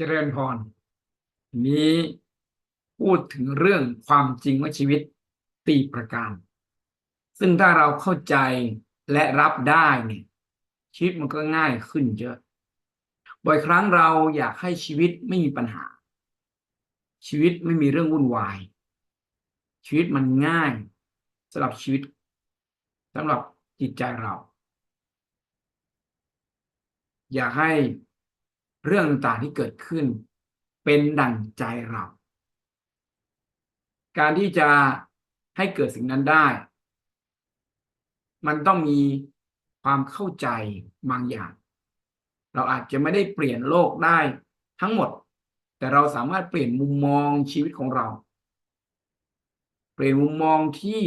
เจริญพร นี้พูดถึงเรื่องความจริงว่าชีวิตตีประการ ซึ่งถ้าเราเข้าใจและรับได้เนี่ยชีวิตมันก็ง่ายขึ้นเยอะ บ่อยครั้งเราอยากให้ชีวิตไม่มีปัญหา ชีวิตไม่มีเรื่องวุ่นวาย ชีวิตมันง่ายสำหรับชีวิตสำหรับจิตใจเรา อยากให้ เรื่องต่างๆที่เกิดขึ้น เป็นดั่งใจเรา การที่จะให้เกิดสิ่งนั้นได้ มันต้องมีความเข้าใจบางอย่าง เราอาจจะไม่ได้เปลี่ยนโลกได้ทั้งหมด แต่เราสามารถเปลี่ยนมุมมองชีวิตของเรา เปลี่ยนมุมมองที่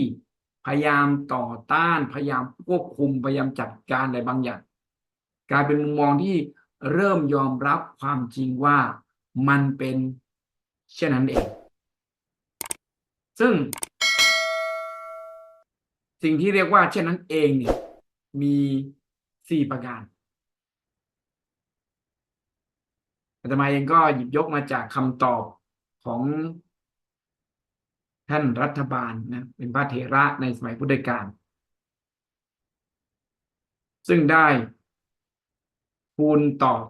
พยายามต่อต้านพยายามควบคุมพยายามจัดการอะไรบางอย่างกลายเป็นมุมมองที่ เริ่มยอมรับความจริงว่ามันเป็นเช่นนั้นเอง ซึ่ง สิ่งที่เรียกว่าเช่นนั้นเองเนี่ยมีสี่ประการอาตมาเองก็หยิบยกมาจากคำตอบของท่านรัฐบาลนะเป็นพระเถระในสมัยพุทธกาลซึ่งได้ ทูลตอบ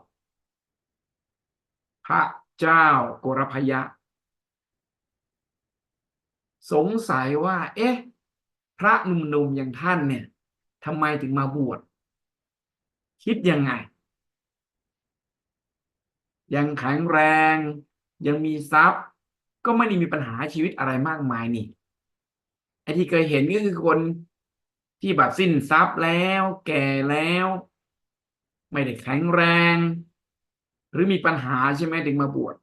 พระเจ้าโกรพยะ สงสัยว่า เอ๊ะ พระหนุ่มๆอย่างท่านเนี่ยทำไมถึงมาบวชคิดยังไง ยังแข็งแรง ยังมีทรัพย์ ก็ไม่ได้มีปัญหาชีวิตอะไรมากมายนี่ไอ้ที่เคยเห็นก็คือคนที่แบบสิ้นทรัพย์แล้ว แก่แล้ว ไม่ได้แข็งแรง หรือมีปัญหาใช่ไหมถึงมาบวช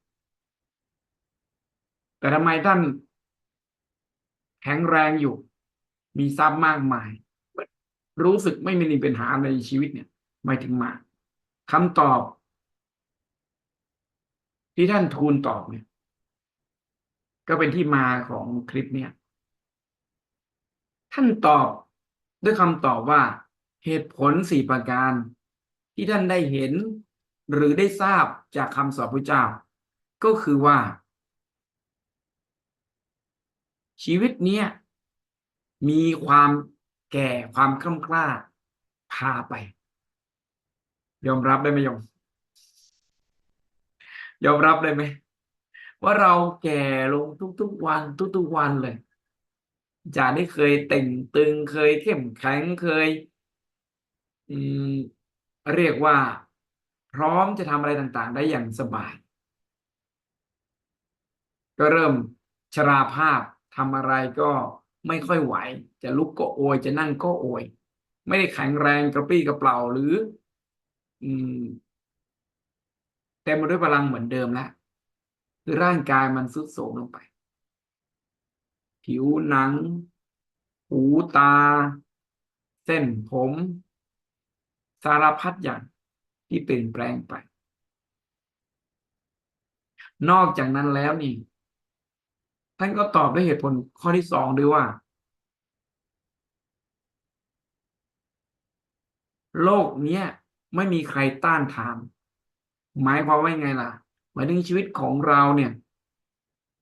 แต่ทำไมท่านแข็งแรงอยู่ มีทรัพย์มากมาย รู้สึกไม่มีปัญหาในชีวิตเนี่ยไม่ถึงมาคำตอบ ที่ท่านทูลตอบเนี่ย ก็เป็นที่มาของคลิปเนี่ย ท่านตอบด้วยคำตอบว่าเหตุผลสี่ประการ ที่ท่านได้เห็น หรือได้ทราบจากคำสอนพระเจ้า ก็คือว่า ชีวิตเนี้ยมีความแก่ความคล่ำคล้าพาไป ยอมรับได้ไหมยอมยอมรับได้ไหมว่าเราแก่ลงทุกๆวันทุกๆวันเลยจากที่เคยเต่งตึงเคยเข้มแข็งเคย อืม เรียกว่า พร้อมจะทำอะไรต่างๆ ได้อย่างสบาย ก็เริ่มชราภาพทำอะไรก็ไม่ค่อยไหว จะลุกก็โอย จะนั่งก็โอย ไม่ได้แข็งแรงกระปรี้กระเปร่าหรือ อืมเต็มไปด้วยพลังเหมือนเดิมแล้วคือร่างกายมันสุดโทรมลงไป ผิวหนัง หูตา เส้นผม สารพัดอย่างที่เปลี่ยนแปลงไป นอกจากนั้นแล้วนี่ ท่านก็ตอบด้วยเหตุผลข้อที่สองด้วยว่า โลกเนี้ยไม่มีใครต้านทาน หมายความว่าไงล่ะหมายถึงชีวิตของเราเนี่ย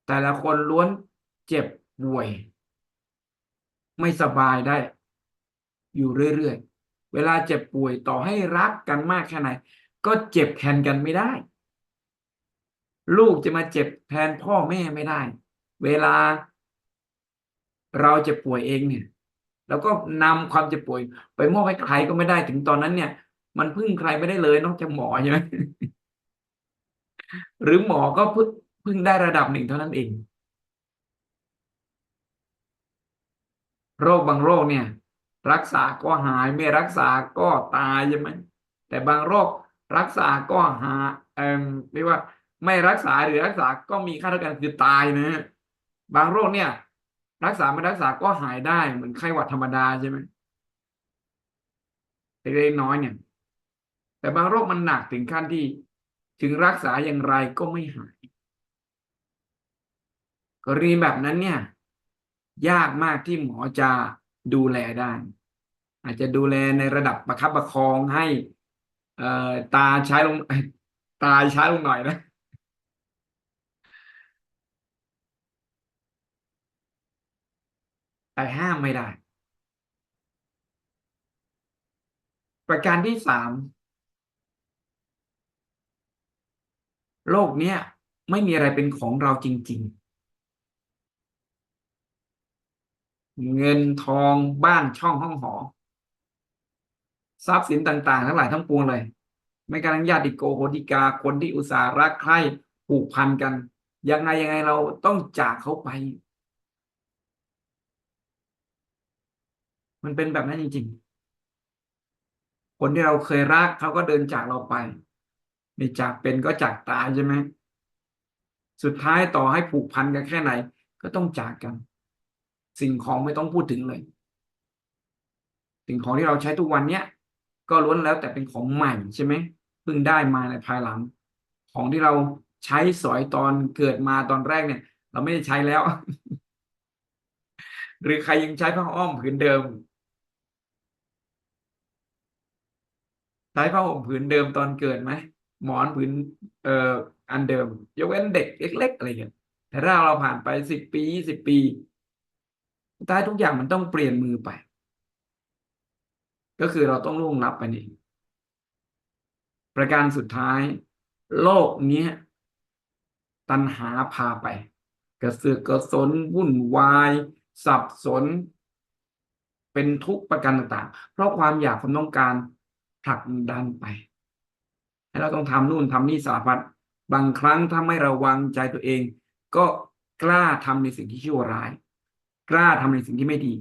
แต่ละคนล้วนเจ็บป่วย ไม่สบายได้ อยู่เรื่อยๆ เวลาเจ็บป่วยต่อให้รักกันมากแค่ไหน ก็เจ็บแทนกันไม่ได้ ลูกจะมาเจ็บแทนพ่อแม่ไม่ได้ เวลา เราเจ็บป่วยเองเนี่ย แล้วก็นำความเจ็บป่วย ไปมอบให้ใครก็ไม่ได้ถึงตอนนั้นเนี่ย มันพึ่งใครไม่ได้เลยนอกจากหมอใช่ไหมหรือหมอก็พึ่งพึ่งได้ระดับหนึ่งเท่านั้นเองโรคบางโรคเนี่ย รักษาก็หายไม่รักษาก็ตายใช่ไหมแต่บางโรครักษาก็หาเอ่อเรียกว่า ไม่รักษาหรือรักษาก็มีค่าเท่ากันคือตายนะบางโรคเนี่ย รักษาไม่รักษาก็หายได้เหมือนไข้หวัดธรรมดาใช่ไหมเล็กๆน้อยเนี่ย แต่บางโรคมันหนักถึงขั้นที่ถึงรักษาอย่างไรก็ไม่หายกรณีแบบนั้นเนี่ย ยากมากที่หมอจะดูแลได้ อาจจะดูแลในระดับประคับประคองให้ เออตาใช้ลง ตาใช้ลงหน่อยนะแต่ห้ามไม่ได้ ประการที่สามโลกเนี้ยไม่มีอะไรเป็นของเราจริง ๆ เงินทองบ้านช่องห้องหอ ทรัพย์สินต่าง ๆ ทั้งหลายทั้งปวงเลยไม่การญาติโกโหติกาคนที่อุตส่าหรักใคร่ผูกพันกัน ยังไงยังไงเราต้องจากเขาไป มันเป็นแบบนั้นจริง ๆ คนที่เราเคยรักเขาก็เดินจากเราไปไม่จากเป็นก็จากตายใช่ไหมสุดท้ายต่อให้ผูกพันกันแค่ไหน ก็ต้องจากกัน สิ่งของไม่ต้องพูดถึงเลย สิ่งของที่เราใช้ทุกวันเนี้ย ก็ล้วนแล้วแต่เป็นของใหม่ใช่ไหมเพิ่งได้มาในภายหลัง ของที่เราใช้สอยตอนเกิดมาตอนแรกเนี่ย เราไม่ได้ใช้แล้ว หรือใครยังใช้ผ้าอ้อมผืนเดิมใช้ผ้าห่มผืนเดิมตอนเกิดไหมหมอนผืนเอ่ออันเดิม ยกเว้นเด็กเล็กๆอะไรเงี้ยแต่ถ้าเราผ่านไปสิบปียี่สิบปีท้ายทุกอย่างมันต้องเปลี่ยนมือไป ก็คือเราต้องล่วงลับไปนี่ประการสุดท้าย โลกเนี้ย ตัณหาพาไป กระเสือกกระสนวุ่นวาย สับสน เป็นทุกข์ประการต่างๆ เพราะความอยากความต้องการผลักดันไปให้เราต้องทำนู่นทำนี่สารพัดบางครั้งถ้าไม่ระวังใจตัวเอง ก็กล้าทำในสิ่งที่ชั่วร้าย กล้าทำในสิ่งที่ไม่ดี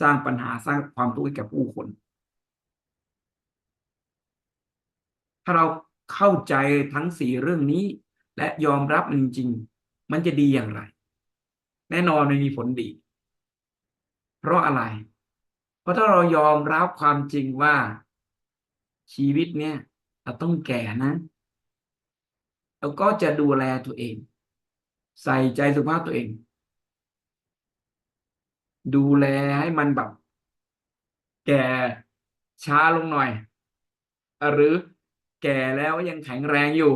สร้างปัญหาสร้างความทุกข์ให้กับผู้คน ถ้าเราเข้าใจทั้งสี่เรื่องนี้ และยอมรับจริงๆมันจะดีอย่างไร แน่นอนมันมีผลดี เพราะอะไร เพราะถ้าเรายอมรับความจริงว่า ชีวิตเนี่ยเราต้องแก่นะแล้วก็จะดูแลตัวเอง ใส่ใจสุขภาพตัวเอง ดูแลให้มันแบบแก่ช้าลงหน่อย หรือ แก่แล้วยังแข็งแรงอยู่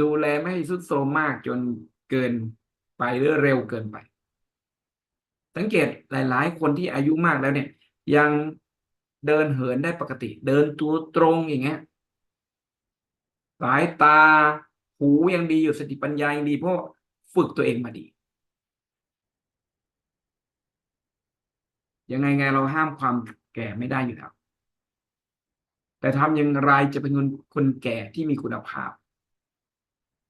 ดูแลไม่ให้สุดโทมมากจนเกินไปหรือเร็วเกินไป สังเกตหลาย ๆ คนที่อายุมากแล้วเนี่ย ยังเดินเหินได้ปกติ เดินตัวตรงอย่างเงี้ยสายตาหูยังดีอยู่สติปัญญายังดีเพราะฝึกตัวเองมาดี ยังไงไงเราห้ามความแก่ไม่ได้อยู่แล้ว แต่ทำอย่างไรจะเป็นคนคนแก่ที่มีคุณภาพ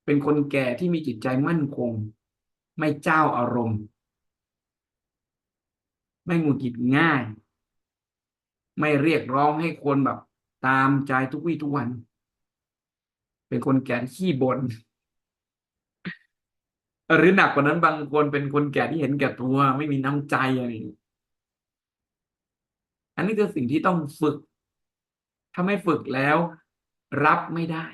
เป็นคนแก่ที่มีจิตใจมั่นคง ไม่เจ้าอารมณ์ ไม่หงุดหงิดง่าย ไม่เรียกร้องให้คนแบบตามใจทุกวี่ทุกวัน เป็นคนแก่ขี้บน่นหรือหนักกว่านั้นบางคนเป็นคนแก่ที่เห็นแก่ตัว ไม่มีน้ำใจอะไรอันนี้คือสิ่งที่ต้องฝึก ถ้าไม่ฝึกแล้ว รับไม่ได้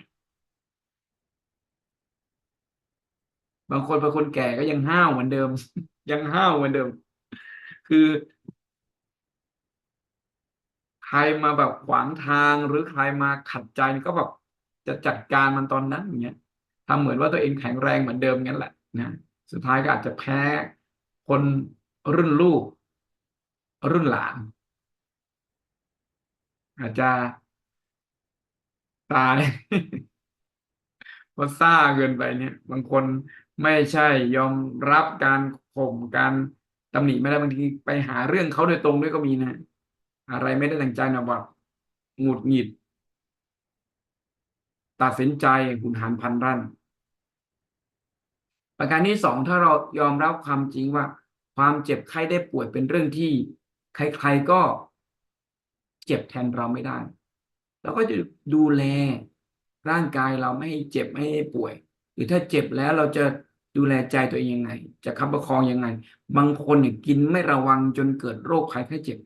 บางคนเป็นคนแก่ก็ยังห้าวเหมือนเดิม ยังห้าวเหมือนเดิม คือ ใครมาแบบขวางทางหรือใครมาขัดใจก็แบบจะจัดการมันตอนนั้นอย่างเงี้ยทำเหมือนว่าตัวเองแข็งแรงเหมือนเดิมงั้นแหละนะสุดท้ายก็อาจจะแพ้คนรุ่นลูก รุ่นหลานอาจจะ ตายเพราะซ่าเกินไปเนี่ย บางคนไม่ใช่ยอมรับการข่มการตำหนิไม่ได้บางทีไปหาเรื่องเขาโดยตรงด้วยก็มีนะ อะไรไม่ได้ตั้งใจนะแบบหงุดหงิด ตัดสินใจหุนหันพันรั่น ประการที่สองถ้าเรายอมรับความจริงว่า ความเจ็บไข้ได้ป่วยเป็นเรื่องที่ ใครๆก็ เจ็บแทนเราไม่ได้ เราก็จะดูแลร่างกายเราไม่ให้เจ็บไม่ให้ป่วย หรือถ้าเจ็บแล้วเราจะดูแลใจตัวเองยังไง จะคับประคองยังไง บางคนเนี่ยกินไม่ระวังจนเกิดโรคภัยไข้เจ็บ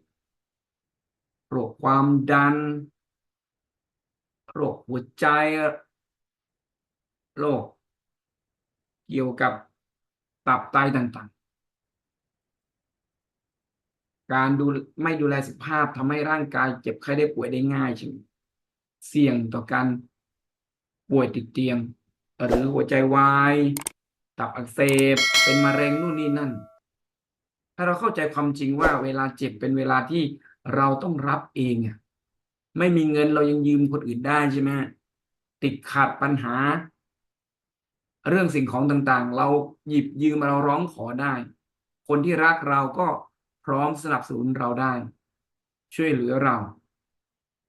โรคความดัน โรคหัวใจ โรคเกี่ยวกับตับไตต่างๆ การดูไม่ดูแลสุขภาพทำให้ร่างกายเจ็บไข้ได้ป่วยได้ง่ายใช่ไหม เสี่ยงต่อการป่วยติดเตียง หรือหัวใจวายตับอักเสบเป็นมะเร็งนู่นนี่นั่น ถ้าเราเข้าใจความจริงว่าเวลาเจ็บเป็นเวลาที่เราต้องรับเองอะไม่มีเงินเรายังยืมคนอื่นได้ใช่ไหมติดขัดปัญหา เรื่องสิ่งของต่างๆ เราหยิบยืมเราร้องขอได้ คนที่รักเราก็พร้อมสนับสนุนเราได้ ช่วยเหลือเรา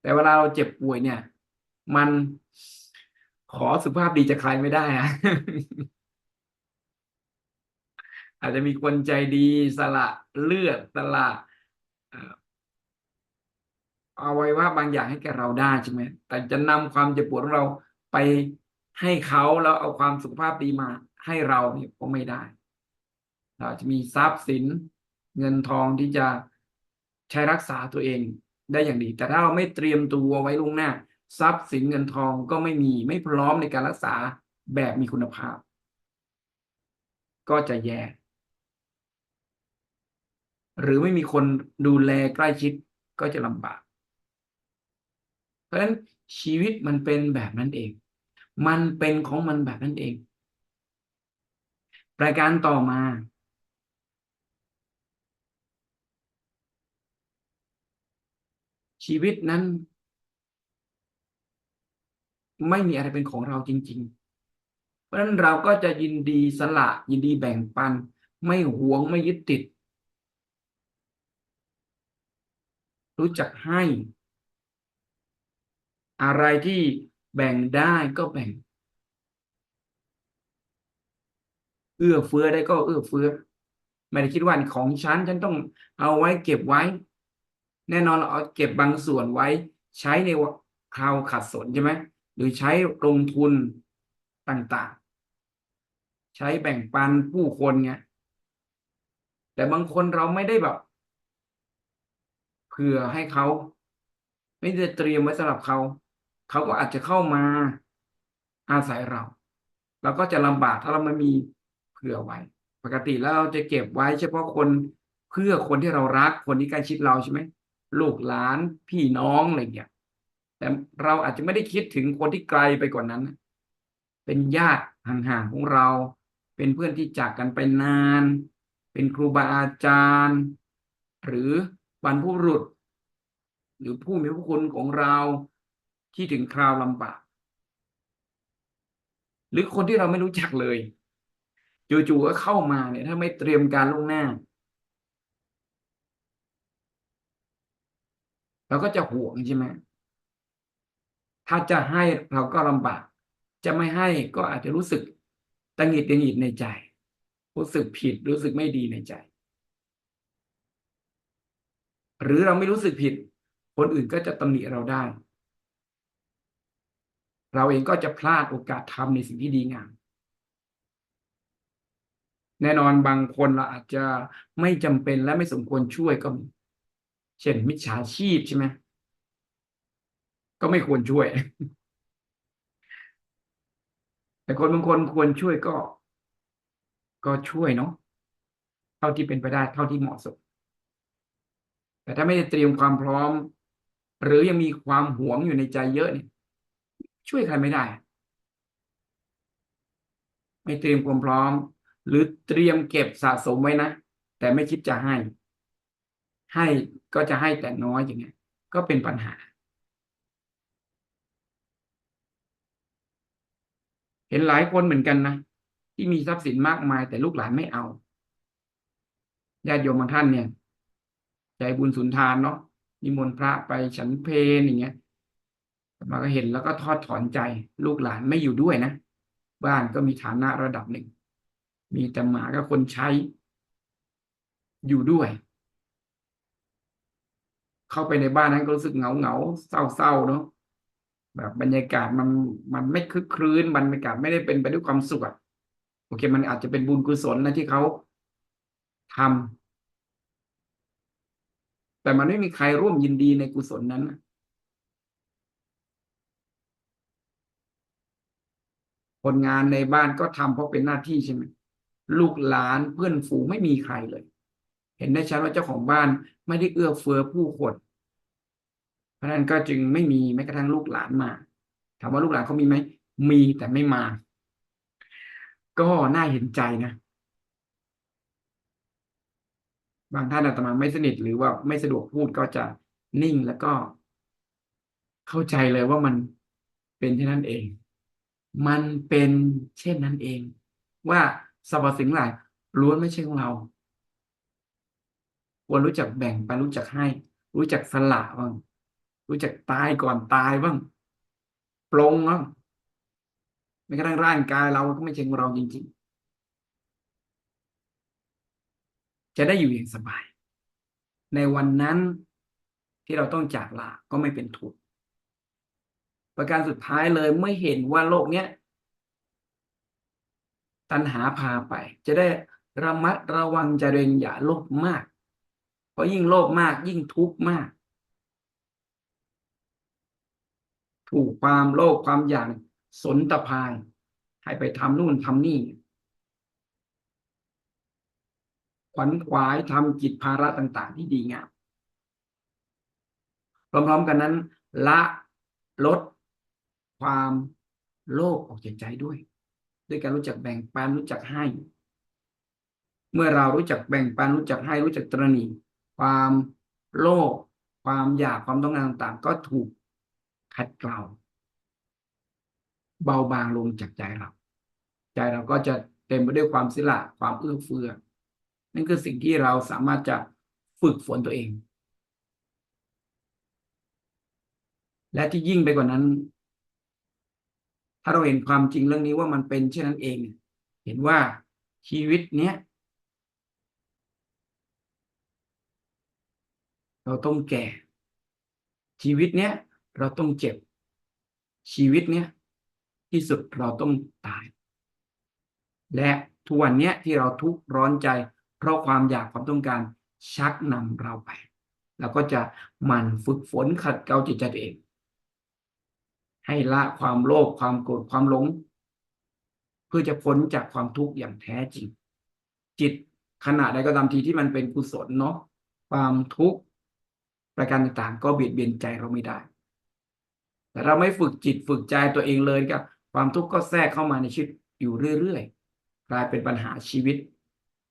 แต่เวลาเราเจ็บป่วยเนี่ย มันขอสุขภาพดีจะใครไม่ได้อะอาจจะมีคนใจดีสละเลือดสละเอาไว้ว่าบางอย่างให้แกเราได้ใช่ไหมแต่จะนำความเจ็บปวดของเราไปให้เขาแล้วเอาความสุขภาพดีมา ให้เราเนี่ยก็ไม่ได้เราจะมีทรัพย์สินเงินทองที่จะใช้รักษาตัวเอง ได้อย่างดี แต่ถ้าเราไม่เตรียมตัวไว้ล่วงหน้า ทรัพย์สินเงินทองก็ไม่มีไม่พร้อมในการรักษาแบบมีคุณภาพ ก็จะแย่หรือไม่มีคนดูแลใกล้ชิดก็จะลำบาก เพราะฉะนั้นชีวิตมันเป็นแบบนั้นเอง มันเป็นของมันแบบนั้นเองรายการต่อมา ชีวิตนั้น ไม่มีอะไรเป็นของเราจริง ๆ เพราะฉะนั้นเราก็จะยินดีสละ ยินดีแบ่งปัน ไม่หวงไม่ยึดติด รู้จักให้ อะไรที่แบ่งได้ก็แบ่ง เอื้อเฟื้อได้ก็เอื้อเฟื้อไม่ได้คิดว่าของฉันฉันต้องเอาไว้เก็บไว้ แน่นอนเราเอาเก็บบางส่วนไว้ ใช้ในคราวขัดสนใช่ไหมหรือใช้ลงทุนต่างๆ ใช้แบ่งปันผู้คนไงแต่บางคนเราไม่ได้แบบเผื่อให้เขา ไม่ได้เตรียมไว้สำหรับเขา เขาก็อาจจะเข้ามาอาศัยเราเราก็จะลำบากถ้าเราไม่มีเผื่อไว้ ปกติแล้วเราจะเก็บไว้เฉพาะคนเพื่อคนที่เรารักคนที่ใกล้ชิดเราใช่ไหม ลูกหลานพี่น้องอะไรอย่างเงี้ยแต่เราอาจจะไม่ได้คิดถึงคนที่ไกลไปกว่านั้น เป็นญาติห่างๆของเรา เป็นเพื่อนที่จากกันไปนาน เป็นครูบาอาจารย์ หรือบรรพบุรุษ หรือผู้มีพระคุณของเราที่ถึงคราวลำบากหรือคนที่เราไม่รู้จักเลย จู่ๆก็เข้ามาเนี่ย ถ้าไม่เตรียมการล่วงหน้า เราก็จะห่วงใช่ไหมถ้าจะให้เราก็ลำบาก จะไม่ให้ก็อาจจะรู้สึกตังหิดตังหิดในใจ รู้สึกผิดรู้สึกไม่ดีในใจ หรือเราไม่รู้สึกผิด คนอื่นก็จะตำหนิเราได้ เราเองก็จะพลาดโอกาสทำในสิ่งที่ดีงามแน่นอนบางคนเราอาจจะไม่จำเป็นและไม่สมควรช่วยก็มี เช่น มิจฉาชีพใช่ไหมก็ไม่ควรช่วย แต่คนบางคนควรช่วยก็ ก็ช่วยเนาะเท่าที่เป็นไปได้เท่าที่เหมาะสม แต่ถ้าไม่ได้เตรียมความพร้อม หรือยังมีความหวงอยู่ในใจเยอะเนี่ยช่วยใครไม่ได้ ไม่เตรียมความพร้อม หรือเตรียมเก็บสะสมไว้นะแต่ไม่คิดจะให้ ให้ก็จะให้แต่น้อยอย่างเงี้ย ก็เป็นปัญหา เห็นหลายคนเหมือนกันนะที่มีทรัพย์สินมากมาย แต่ลูกหลานไม่เอาญาติโยมบางท่านเนี่ยใจบุญสุนทานเนาะนิมนต์พระไปฉันเพลอย่างเงี้ยมาก็เห็นแล้วก็ทอดถอนใจ ลูกหลานไม่อยู่ด้วยนะ บ้านก็มีฐานะระดับหนึ่ง มีแต่หมากับคนใช้ อยู่ด้วย เข้าไปในบ้านนั้นก็รู้สึกเหงาเหงาเศร้าเศร้าเนาะแบบบรรยากาศมันมันไม่คึกครื้นบรรยากาศไม่ได้เป็นไปด้วยความสุขโอเค มันอาจจะเป็นบุญกุศลนะที่เขาทำแต่มันไม่มีใครร่วมยินดีในกุศลนั้นคนงานในบ้านก็ทำเพราะเป็นหน้าที่ใช่ไหมลูกหลานเพื่อนฝูงไม่มีใครเลย เห็นได้ชัดว่าเจ้าของบ้านไม่ได้เอื้อเฟื้อผู้คนเพราะนั้นก็จึงไม่มีแม้กระทั่งลูกหลานมาถามว่าลูกหลานเขามีไหมมีแต่ไม่มา ก็น่าเห็นใจนะบางท่านอาตมาไม่สนิทหรือว่าไม่สะดวกพูดก็จะนิ่งแล้วก็ เข้าใจเลยว่ามันเป็นเช่นนั้นเอง มันเป็นเช่นนั้นเอง ว่าสรรพสิ่งหลายล้วนไม่ใช่ของเรา ควรรู้จักแบ่งไปรู้จักให้ รู้จักสละบ้าง รู้จักตายก่อนตายบ้างปลงบ้างไม่กระทั่งร่างกายเราก็ไม่ใช่ของเราจริง ๆ จะได้อยู่อย่างสบาย ในวันนั้นที่เราต้องจากลาก็ไม่เป็นทุกข์ประการสุดท้ายเลยเมื่อเห็นว่าโลกเนี้ยตัณหาพาไป จะได้ระมัดระวังจะเรงอย่าโลภมาก ราะยิ่งโลภมากยิ่งทุกข์มาก ถูกความโลภความอยากสนตะพายให้ไปทำนู่นทำนี่ขวัญขวายทำกิจภาระต่าง ๆ ที่ดีงามพร้อมๆกันนั้น ละลดความโลภออกจากใจด้วย ด้วยการรู้จักแบ่งปันรู้จักให้ เมื่อเรารู้จักแบ่งปันรู้จักให้รู้จักตรณี ความโลภความอยากความต้องการต่างๆ ก็ถูกขัดเกลาเบาบางลงจากใจเรา ใจเราก็จะเต็มไปด้วยความสิละความเอื้อเฟื้อนั่นคือสิ่งที่เราสามารถจะฝึกฝนตัวเอง และที่ยิ่งไปกว่านั้น ถ้าเราเห็นความจริงเรื่องนี้ว่ามันเป็นเช่นนั้นเอง เห็นว่าชีวิตเนี้ย เราต้องแก่ ชีวิตเนี้ยเราต้องเจ็บ ชีวิตเนี้ยที่สุดเราต้องตาย และทุกวันเนี้ยที่เราทุกข์ร้อนใจ เพราะความอยากความต้องการชักนำเราไปเราก็จะหมั่นฝึกฝนขัดเกลาจิตใจตัวเอง ให้ละความโลภความโกรธความหลง เพื่อจะพ้นจากความทุกข์อย่างแท้จริง จิตขณะใดก็ตามทีที่มันเป็นกุศลเนาะความทุกข์ ประการต่างๆ ก็เบียดเบียนใจเราไม่ได้ แต่เราไม่ฝึกจิตฝึกใจตัวเองเลยก็ความทุกข์ก็แทรกเข้ามาในชีวิตอยู่เรื่อยๆ กลายเป็นปัญหาชีวิต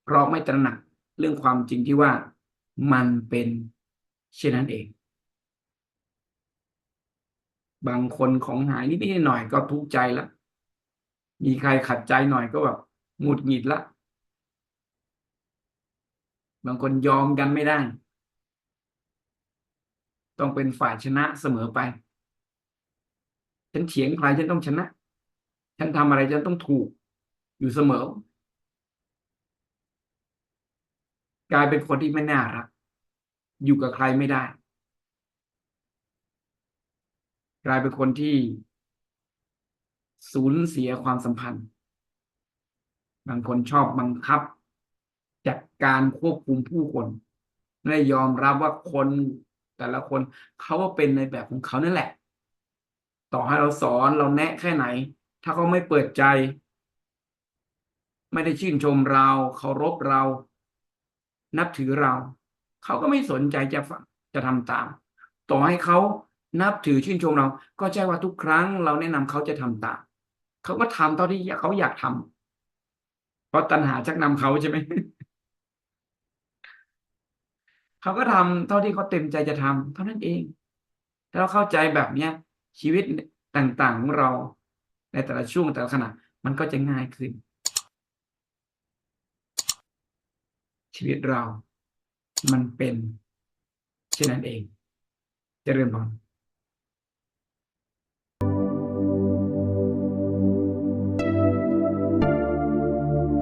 เพราะไม่ตระหนักเรื่องความจริงที่ว่ามันเป็นเช่นนั้นเอง บางคนของหายนิดๆหน่อยก็ทุกข์ใจละ มีใครขัดใจหน่อยก็แบบหงุดหงิดละ บางคนยอมกันไม่ได้ ต้องเป็นฝ่ายชนะเสมอไป ฉันเถียงใครฉันต้องชนะ ฉันทำอะไรฉันต้องถูกอยู่เสมอ กลายเป็นคนที่ไม่น่ารัก อยู่กับใครไม่ได้ กลายเป็นคนที่สูญเสียความสัมพันธ์ บางคนชอบบังคับ จัดการควบคุมผู้คนไม่ยอมรับว่าคน แต่ละคนเขาว่าเป็นในแบบของเขานั่นแหละ ต่อให้เราสอนเราแนะแค่ไหน ถ้าเขาไม่เปิดใจ ไม่ได้ชื่นชมเราเคารพเรา นับถือเราเขาก็ไม่สนใจจะฟังจะทำตาม ต่อให้เขานับถือชื่นชมเรา ก็ใช่ว่าทุกครั้งเราแนะนำเขาจะทำตามเขาก็ทำเท่าที่เขาอยากทำเพราะตัณหาชักนำเขาใช่ไหม เขาก็ทำเท่าที่เขาเต็มใจจะทำเท่านั้นเองถ้าเราเข้าใจแบบเนี้ย ชีวิตต่างๆของเราในแต่ละช่วงแต่ละขณะมันก็จะง่ายขึ้น ชีวิตเรา มันเป็นเช่นนั้นเองจเจริญพร